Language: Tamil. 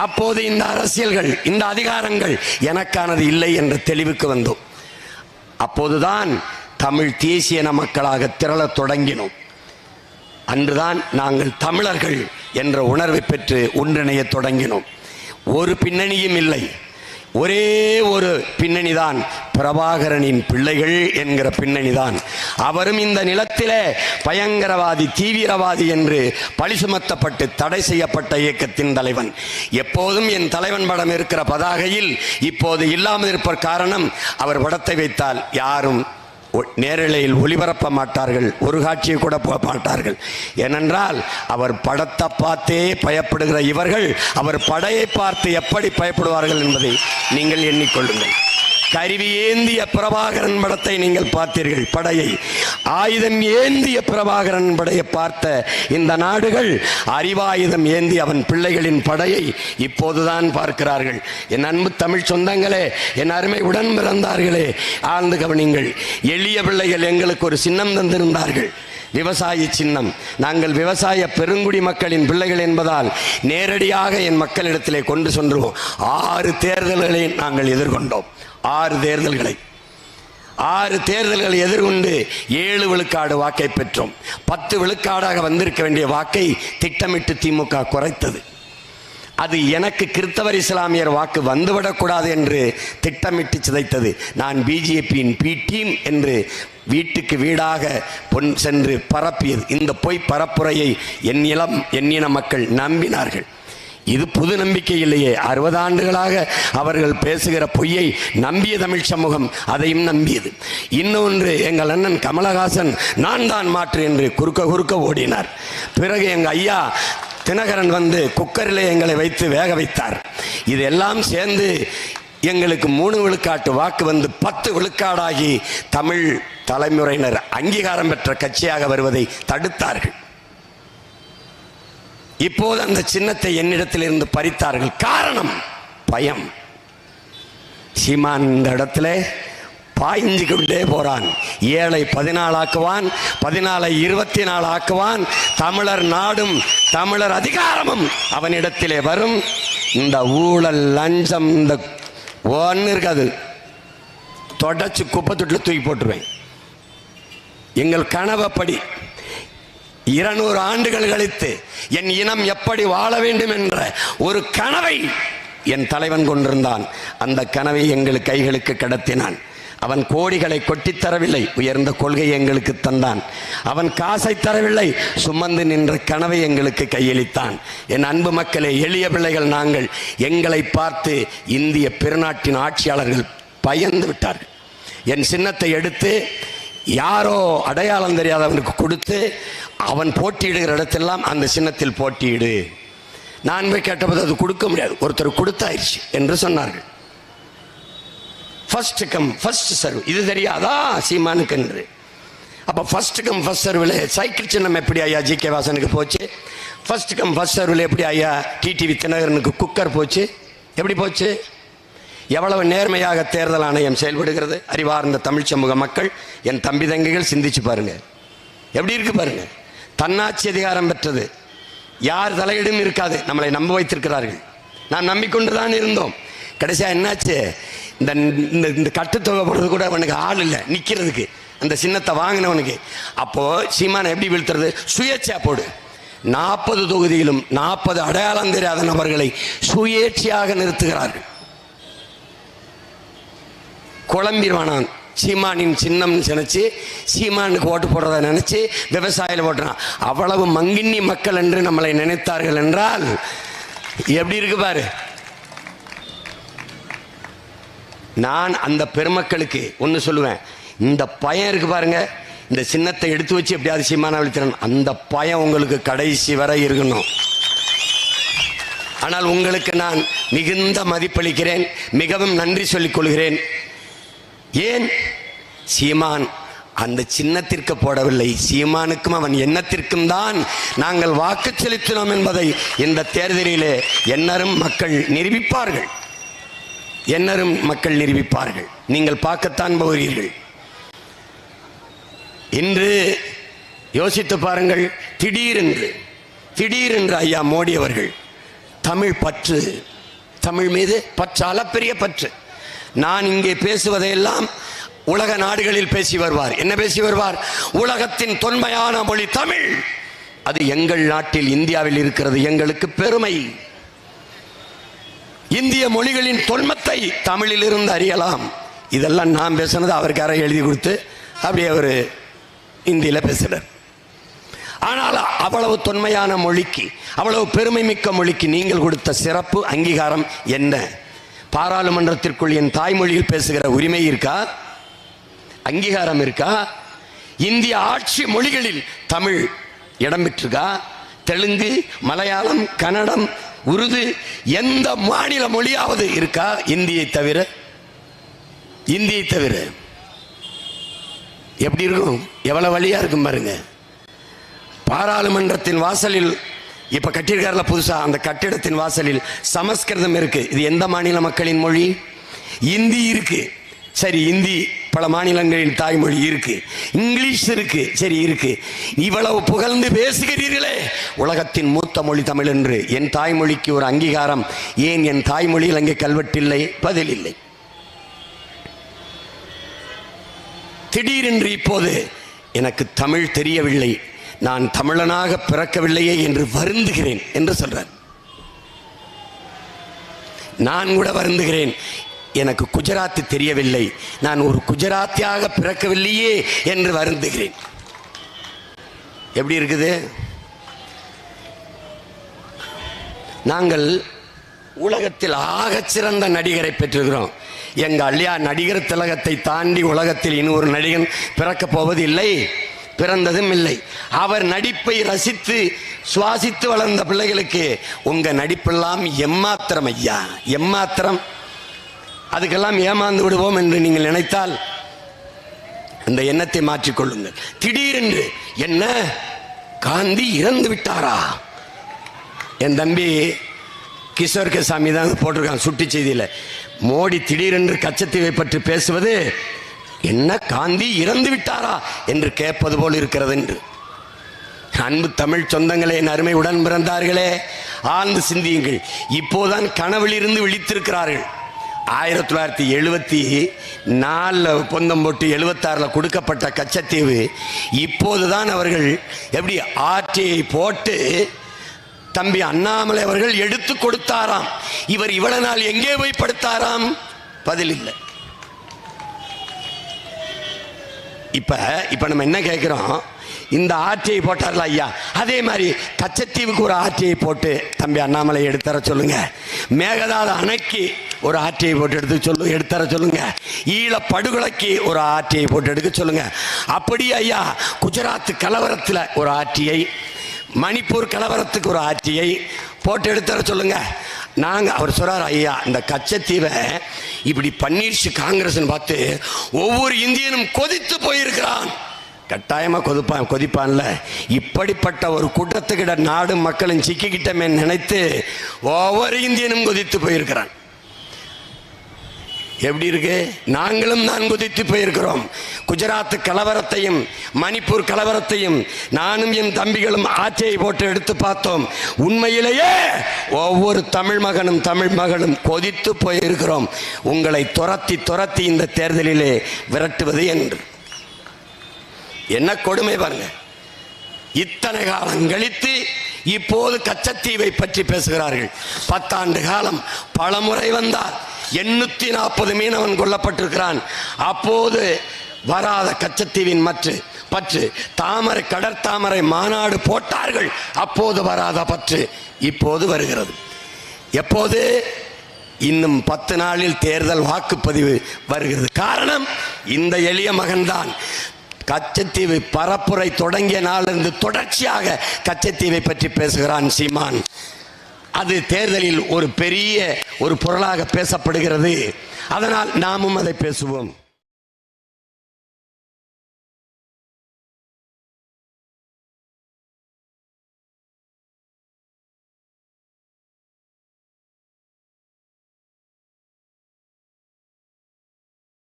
அப்போது இந்த அரசியல்கள் இந்த அதிகாரங்கள் எனக்கானது இல்லை என்ற தெளிவுக்கு வந்தோம். அப்போதுதான் தமிழ் தேசிய மக்களாக திரளத் தொடங்கினோம். அன்றுதான் நாங்கள் தமிழர்கள் என்ற உணர்வை பெற்று ஒன்றிணையத் தொடங்கினோம். ஒரு பின்னணியும் இல்லை. ஒரே ஒரு பின்னணி தான் பிரபாகரனின் பிள்ளைகள் என்கிற பின்னணிதான். அவரும் இந்த நிலத்திலே பயங்கரவாதி தீவிரவாதி என்று பழி சுமத்தப்பட்டு தடை செய்யப்பட்ட இயக்கத்தின் தலைவன். எப்போதும் என் தலைவன் படம் இருக்கிற பதாகையில் இப்போது இல்லாமல் இருப்ப காரணம் அவர் படத்தை வைத்தால் யாரும் ஒ- நேரலையில் ஒளிபரப்ப மாட்டார்கள் ஒரு காட்சியை கூட போக மாட்டார்கள். ஏனென்றால் அவர் படத்தை பார்த்தே பயப்படுகிற இவர்கள் அவர் படையை பார்த்து எப்படி பயப்படுவார்கள் என்பதை நீங்கள் எண்ணிக்கொள்ளுங்கள். கருவி ஏந்திய பிரபாகரன் படத்தை நீங்கள் பார்த்தீர்கள். படையை. ஆயுதம் ஏந்திய பிரபாகரன் படையை பார்த்த இந்த நாடுகள் அறிவாயுதம் ஏந்தி அவன் பிள்ளைகளின் படையை இப்போதுதான் பார்க்கிறார்கள். என் அன்பு தமிழ் சொந்தங்களே என் அருமை உடன் பிறந்தார்களே ஆழ்ந்து கவனிங்கள். எளிய பிள்ளைகள் எங்களுக்கு ஒரு சின்னம் தந்திருந்தார்கள். விவசாய சின்னம். நாங்கள் விவசாய பெருங்குடி மக்களின் பிள்ளைகள் என்பதால் நேரடியாக என் மக்களிடத்திலே கொண்டு சென்றுவோம். ஆறு தேர்தல்களை நாங்கள் எதிர்கொண்டோம். ஆறு தேர்தல்களை. ஆறு தேர்தல்களை எதிர்கொண்டு ஏழு விழுக்காடு வாக்கை பெற்றோம். பத்து விழுக்காடாக வந்திருக்க வேண்டிய வாக்கை திட்டமிட்டு திமுக குறைத்தது. அது எனக்கு கிறித்தவர் இஸ்லாமியர் வாக்கு வந்துவிடக்கூடாது என்று திட்டமிட்டு சிதைத்தது. நான் பிஜேபியின் பி டீம் என்று வீட்டுக்கு வீடாக பொன் சென்று பரப்பியது. இந்த பொய் பரப்புரையை என் இளம் எண்ணின மக்கள் நம்பினார்கள். இது புது நம்பிக்கை இல்லையே. அறுபது ஆண்டுகளாக அவர்கள் பேசுகிற பொய்யை நம்பிய தமிழ் சமூகம் அதையும் நம்பியது. இன்னொன்று எங்கள் அண்ணன் கமலஹாசன் நான் தான் மாற்று என்று குறுக்க குறுக்க ஓடினார். பிறகு எங்கள் ஐயா தினகரன் வந்து குக்கரிலே எங்களை வைத்து வேக வைத்தார். இதெல்லாம் சேர்ந்து எங்களுக்கு மூணு விழுக்காட்டு வாக்கு வந்து பத்து விழுக்காடாகி தமிழ் தலைமுறையினர் அங்கீகாரம் பெற்ற கட்சியாக வருவதை தடுத்தார்கள். இப்போது அந்த சின்னத்தை என்னிடத்திலிருந்து பறித்தார்கள். காரணம் பயம். சீமான் இந்த இடத்துல பாய்ஞ்சு கொண்டே போறான். ஏழை பதினாலு ஆக்குவான் பதினாலை இருபத்தி நாலு ஆக்குவான் தமிழர் நாடும் தமிழர் அதிகாரமும் அவனிடத்திலே வரும். இந்த ஊழல் லஞ்சம் இந்த ஒன்று இருக்காது. தொடச்சு குப்பை தொட்டில் தூக்கி போட்டுருவேன். எங்கள் கனவப்படி இருநூறு ஆண்டுகள் கழித்து என் இனம் எப்படி வாழ வேண்டும் என்ற ஒரு கனவை என் தலைவன் கொண்டிருந்தான். அந்த கனவை எங்கள் கைகளுக்கு கடத்தினான். அவன் கோடிகளை கொட்டித் தரவில்லை உயர்ந்த கொள்கையை எங்களுக்கு தந்தான். அவன் காசை தரவில்லை சுமந்து நின்ற கனவை எங்களுக்கு கையளித்தான். என் அன்பு மக்களே எளிய பிள்ளைகள் நாங்கள் எங்களை பார்த்து இந்திய பெருநாட்டின் ஆட்சியாளர்கள் பயந்து விட்டார்கள். என் சின்னத்தை எடுத்து யாரோ அடையாளம் தெரியாதவனுக்கு கொடுத்து அவன் போட்டியிடுகிற இடத்தெல்லாம் அந்த சின்னத்தில் போட்டியிடு. நான் போய் கேட்டபோது அது கொடுக்க முடியாது. ஒருத்தர் கொடுத்தாயிருச்சு என்று சொன்னார்கள். ஃபர்ஸ்ட் கம் ஃபர்ஸ்ட் சர்வ் இது தெரியாதா? சீமானுக்கு என்று. அப்போ ஃபர்ஸ்ட் கம் ஃபர்ஸ்ட் சர்வில் சைக்கிள் சின்னம் எப்படி ஐயா ஜி கே வாசனுக்கு போச்சு? ஃபர்ஸ்ட் கம் ஃபர்ஸ்ட் சர்வில் எப்படி ஐயா டிடிவி தினகரனுக்கு குக்கர் போச்சு? எப்படி போச்சு? எவ்வளவு நேர்மையாக தேர்தல் ஆணையம் செயல்படுகிறது? அறிவார்ந்த தமிழ் சமூக மக்கள் என் தம்பி தங்கைகள் சிந்திச்சு பாருங்க. எப்படி இருக்கு பாருங்க? தன்னாட்சி அதிகாரம் பெற்றது. யார் தலையிடும் இருக்காது. நம்மளை நம்ப வைத்திருக்கிறார்கள். நாம் நம்பிக்கொண்டு தான் இருந்தோம். கடைசியாக என்னாச்சு? இந்த இந்த இந்த கட்டுத்தொகை போடுறது கூட அவனுக்கு ஆள் இல்லை. நிற்கிறதுக்கு அந்த சின்னத்தை வாங்கினவனுக்கு. அப்போது சீமானை எப்படி வீழ்த்துறது? சுயேட்சா போடு. நாற்பது தொகுதியிலும் நாற்பது அடையாளம் தெரியாத நபர்களை சுயேட்சையாக நிறுத்துகிறார்கள். குழம்பிடுவானான் சீமானின் சின்னம்னு நினச்சி சீமானுக்கு ஓட்டு போடுறத நினச்சி விவசாயில ஓட்டுறான். அவ்வளவு மங்கின்னி மக்கள் என்று நம்மளை நினைத்தார்கள் என்றால் எப்படி இருக்கு பாரு? நான் அந்த பெருமக்களுக்கு ஒன்று சொல்லுவேன். இந்த பயம் இருக்கு பாருங்க. இந்த சின்னத்தை எடுத்து வச்சு எப்படியாவது சீமான அழித்திறன் அந்த பயம் உங்களுக்கு கடைசி வரை இருக்கணும். ஆனால் உங்களுக்கு நான் மிகுந்த மதிப்பளிக்கிறேன். மிகவும் நன்றி சொல்லிக் கொள்கிறேன். ஏன்? சீமான் அந்த சின்னத்திற்கு போடவில்லை. சீமானுக்கும் அவன் எண்ணத்திற்கும் தான் நாங்கள் வாக்கு செலுத்தினோம் என்பதை இந்த தேர்தலிலே எண்ணரும் மக்கள் நிரூபிப்பார்கள். எண்ணரும் மக்கள் நிரூபிப்பார்கள். நீங்கள் பார்க்கத்தான் போகிறீர்கள். இன்று யோசித்து பாருங்கள் திடீரென்று திடீரென்று ஐயா மோடி அவர்கள் தமிழ் பற்று தமிழ் மீது பற்று அளப்பெரிய பற்று. நான் இங்கே பேசுவதையெல்லாம் உலக நாடுகளில் பேசி வருவார். என்ன பேசி வருவார்? உலகத்தின் தொன்மையான மொழி தமிழ். அது எங்கள் நாட்டில் இந்தியாவில் இருக்கிறது. எங்களுக்கு பெருமை. இந்திய மொழிகளின் தொன்மத்தை தமிழில் இருந்து அறியலாம். இதெல்லாம் நான் பேசுனது அவருக்கு யாரோ எழுதி கொடுத்து அப்படியே அவர் இந்தியில் பேசுகிறார் ஆனால் அவ்வளவு தொன்மையான மொழிக்கு அவ்வளவு பெருமை மிக்க மொழிக்கு நீங்கள் கொடுத்த சிறப்பு அங்கீகாரம் என்ன? பாராளுமன்றத்திற்குள் என் தாய்மொழியில் பேசுகிற உரிமை இருக்கா? அங்கீகாரம் இருக்கா? இந்திய ஆட்சி மொழிகளில் தமிழ் இடம் பெற்றிருக்கா? தெலுங்கு மலையாளம் கன்னடம் உருது எந்த மாநில மொழியாவது இருக்கா? இந்தியை தவிர. இந்தியை தவிர. எப்படி இருக்கும்? எவ்வளவு வழியா இருக்கும் பாருங்க. பாராளுமன்றத்தின் வாசலில் இப்ப கட்டியிருக்காருல புதுசா அந்த கட்டிடத்தின் வாசலில் சமஸ்கிருதம் இருக்கு. இது எந்த மாநில மக்களின் மொழி? இந்தி இருக்கு. சரி இந்தி பல மாநிலங்களின் தாய்மொழி இருக்கு. இங்கிலீஷ் இருக்கு. சரி இருக்கு. இவ்வளவு புகழ்ந்து பேசுகிறீர்களே. உலகத்தின் மூத்த மொழி தமிழ் என்று. என் தாய்மொழிக்கு ஒரு அங்கீகாரம். ஏன் என் தாய்மொழியில் அங்கே கல்வெட்டில்லை? பதில் இல்லை. திடீரென்று இப்போது எனக்கு தமிழ் தெரியவில்லை. நான் தமிழனாக பிறக்கவில்லையே என்று வருந்துகிறேன் என்று சொல்றார். நான் கூட வருந்துகிறேன். எனக்கு குஜராத்தி தெரியவில்லை. நான் ஒரு குஜராத்தியாக பிறக்கவில்லையே என்று வருந்துகிறேன். எப்படி இருக்குது? நாங்கள் உலகத்தில் ஆகச் சிறந்த நடிகரை பெற்றிருக்கிறோம். எங்கள் அல்லியா நடிகர் திலகத்தை தாண்டி உலகத்தில் இன்னொரு நடிகன் பிறக்கப் போவது இல்லை பிறந்ததும் இல்லை. அவர் நடிப்பை ரசித்து சுவாசித்து வளர்ந்த பிள்ளைகளுக்கு உங்க நடிப்பெல்லாம் எம்மாத்திரம் ஐயா எம்மாத்திரம்? அதுக்கெல்லாம் ஏமாந்து விடுவோம் என்று நீங்கள் நினைத்தால் அந்த எண்ணத்தை மாற்றிக்கொள்ளுங்கள் திடீரென்று என்ன? காந்தி இறந்து விட்டாரா? என் தம்பி கிஷோர் சாமி தான் போட்டிருக்கான் சுட்டி செய்தியில். மோடி திடீரென்று கச்சத்தீவை பற்றி பேசுவது என்ன காந்தி இறந்து விட்டாரா என்று கேட்பது போல் இருக்கிறது என்று. அன்பு தமிழ் சொந்தங்களே என் அருமை உடன் பிறந்தார்களே ஆழ்ந்து சிந்தியுங்கள். இப்போதான் கனவிலிருந்து விழித்திருக்கிறார்கள். ஆயிரத்தி தொள்ளாயிரத்தி எழுபத்தி நாலில் பொந்தம் போட்டு எழுபத்தாறில் கொடுக்கப்பட்ட கச்சத்தீவு இப்போதுதான் அவர்கள் எப்படி ஆட்சியை போட்டு தம்பி அண்ணாமலை அவர்கள் எடுத்து கொடுத்தாராம். இவர் இவ்வளவு நாள் எங்கே போய் படுத்தாராம்? பதில் இல்லை. இப்போ இப்போ நம்ம என்ன கேட்குறோம் இந்த ஆட்சியை போட்டார்ல ஐயா. அதே மாதிரி கச்சத்தீவுக்கு ஒரு ஆட்சியை போட்டு தம்பி அண்ணாமலை எடுத்தர சொல்லுங்க. மேகதாது அணைக்கு ஒரு ஆட்சியை போட்டு எடுத்து சொல்லு எடுத்தர சொல்லுங்க. ஈழ படுகொலைக்கு ஒரு ஆட்சியை போட்டு எடுக்க சொல்லுங்க. அப்படி ஐயா குஜராத் கலவரத்தில் ஒரு ஆட்சியை மணிப்பூர் கலவரத்துக்கு ஒரு ஆட்சியை போட்டு எடுத்துற சொல்லுங்க. நாங்கள் அவர் சொல்கிறார் ஐயா இந்த கச்சத்தீவை இப்படி பன்னீர்ஷு காங்கிரஸ் பார்த்து ஒவ்வொரு இந்தியனும் கொதித்து போயிருக்கிறான். கட்டாயமாக கொதிப்பான் கொதிப்பான்ல. இப்படிப்பட்ட ஒரு கூட்டத்துக்கிட்ட நாடு மக்களும் சிக்கிக்கிட்டமே நினைத்து ஒவ்வொரு இந்தியனும் கொதித்து போயிருக்கிறான். எப்படி இருக்கு? நாங்களும் தான் குதித்து போயிருக்கிறோம். குஜராத் கலவரத்தையும் மணிப்பூர் கலவரத்தையும் நானும் என் தம்பிகளும் ஆட்சியை போட்டு எடுத்து பார்த்தோம். உண்மையிலேயே ஒவ்வொரு தமிழ் மகனும் தமிழ் மகளும் கொதித்து போயிருக்கிறோம். உங்களை துரத்தி துரத்தி இந்த தேர்தலிலே விரட்டுவது என்று. என்ன கொடுமை பாருங்க. இத்தனை காலம் கழித்து இப்போது கச்சத்தீவை பற்றி பேசுகிறார்கள். பத்தாண்டு காலம் பலமுறை வந்தார். எண்ணூத்தி நாற்பது மீனவன் கொல்லப்பட்டிருக்கிறான். அப்போது வராத கச்சத்தீவின் மற்ற பற்று தாமரை கடற்தாமரை மாநாடு போட்டார்கள். அப்போது வராத பற்று இப்போது வருகிறது. எப்போது? இன்னும் பத்து நாளில் தேர்தல் வாக்குப்பதிவு வருகிறது. காரணம் இந்த எளிய மகன்தான். கச்சத்தீவு பரப்புரை தொடங்கிய நாளிலிருந்து தொடர்ச்சியாக கச்சத்தீவை பற்றி பேசுகிறான் சீமான். அது தேர்தலில் ஒரு பெரிய ஒரு பொருளாக பேசப்படுகிறது. அதனால் நாமும் அதை பேசுவோம்.